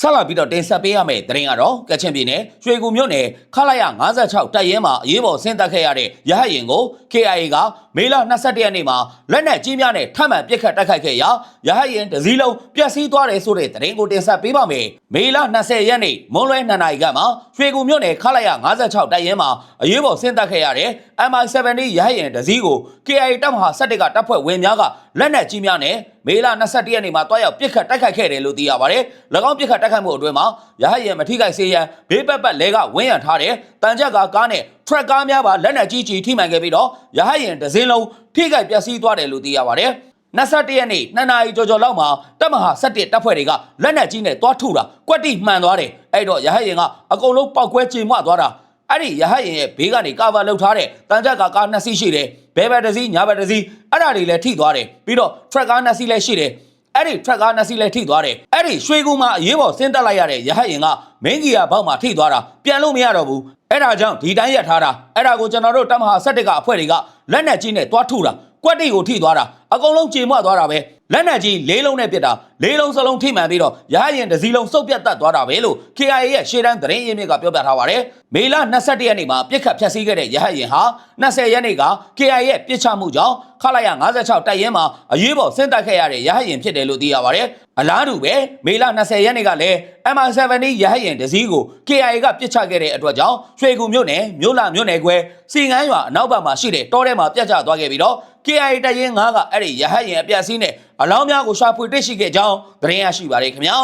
ဆက်လာပြီးတော့တင်ဆက်ပေးရမယ့်သတင်းကတော့ကချင်ပြည်နယ်ရွှေကူမြို့နယ်ခလာရ56တပ်ရင်းမှာအရေးပေါ်ဆင်းသက်ခဲ့ရတဲ့ရဟတ်ရင်ကို KIA ကမေလ22ရက်နေ့မှာလက်နက်ကြီးများနဲ့ထပ်မံပစ်ခတ်တိုက်ခိုက်ခဲ့ရာရဟတ်ရင်တစ်စီးလုံးပျက်စီးသွားတယ်ဆိုတဲ့သတင်းကိုတင်ဆက်ပေးပါမယ်။မေလ20ရက်နေ့မွန်းလွဲ2နာရီကမှရွှေကူမြို့နယ်ခလာရ56တပ်ရင်းမှာအရေးပေါ်ဆင်းသက်ခဲ့ရတဲ့ MI70 ရဟတ်ရင်တစ်စီးကို KIA တပ်မဟာ17ကတပ်ဖွဲ့ဝင်များက လက်နက်ကြီးများနဲ့မေလ21ရက်နေ့မှာတွားရောက်ပစ်ခတ်တိုက်ခိုက်ခဲ့တယ်လို့သိရပါတယ်။၎င်းပစ်ခတ်တိုက်ခိုက်မှုအတွင်းမှာရဟတ်ရင်မထိခိုက်စေရန်ဘေးပတ်ပတ်လဲကဝင်းရံထားတဲ့တန်ကြပ်ကားကားနဲ့ track ကားများပါလက်နက်ကြီးကြီးထိမှန်ခဲ့ပြီးတော့ရဟတ်ရင်တစ်စင်းလုံးထိခိုက်ပျက်စီးသွားတယ်လို့သိရပါတယ်။21ရက်နေ့နှစ်နာရီကျော်ကျော်လောက်မှာတပ်မဟာ17တပ်ဖွဲ့တွေကလက်နက်ကြီးနဲ့တွားထုတာကွက်တိမှန်သွားတယ်အဲ့တော့ရဟတ်ရင်ကအကုန်လုံးပောက်ကွဲကြေမွသွားတာအဲ့ဒီရဟတ်ရင်ရဲ့ဘေးကနေကာဗာလောက်ထားတဲ့တန်ကြပ်ကားကားနှစ်စီးရှိတယ် ဘဲဘဲတစ်စီးညာဘဲတစ်စီးအဲ့ဒါတွေလည်းထိသွားတယ်ပြီးတော့ track ကားနှစ်စီးလည်းရှိတယ်အဲ့ဒီ track ကားနှစ်စီးလည်းထိသွားတယ်အဲ့ဒီရွှေကူမှာအရေးပေါ်ဆင်းတက်လိုက်ရတဲ့ရဟတ်ရင်ကမင်းကြီးယာဘောက်မှာထိသွားတာပြန်လို့မရတော့ဘူးအဲ့ဒါကြောင့်ဒီတိုင်းရထားတာအဲ့ဒါကိုကျွန်တော်တို့တမဟာစက်တကအဖွဲ့တွေကလက်နက်ကြီးနဲ့တွားထုတာကွက်တိကိုထိသွားတာအကုန်လုံးကြေမွသွားတာပဲ လက်နက်ကြီးလေးလုံးနဲ့ပစ်တာလေးလုံးစလုံးထိမှန်ပြီးတော့ရဟတ်ရင်တစ်စီးလုံးစုပ်ပြတ်တတ်သွားတာပဲလို့ KIA ရဲ့ရှေ့တန်းသတင်းရင်းမြစ်ကပြောပြထားပါတယ်မေလ21ရက်နေ့မှာပြစ်ခတ်ဖျက်ဆီးခဲ့တဲ့ရဟတ်ရင်ဟာ20ရက်နေ့က KIA ရဲ့ပြစ်ချမှုကြောင့်ခလာရ56တိုက်ရင်မှာအရေးပေါ်ဆင်းသက်ခဲ့ရတဲ့ရဟတ်ရင်ဖြစ်တယ်လို့သိရပါတယ်အလားတူပဲမေလ20ရက်နေ့ကလည်း MI70 ရဟတ်ရင်တစ်စီးကို KIA ကပြစ်ချခဲ့တဲ့အတွက်ကြောင့်ရွှေကူမြို့နယ်မြို့လာမြို့နယ်ခွဲစီငန်းရွာအနောက်ဘက်မှာရှိတဲ့တောထဲမှာပြတ်ကျသွားခဲ့ပြီးတော့ KIA တရင်9ကအဲ့ဒီရဟတ်ရင်အပြတ်စီးနဲ့အလောင်းများကိုရှာဖွေတွေ့ရှိခဲ့ကြောင်းသတင်းရရှိပါတယ်ခင်ဗျာ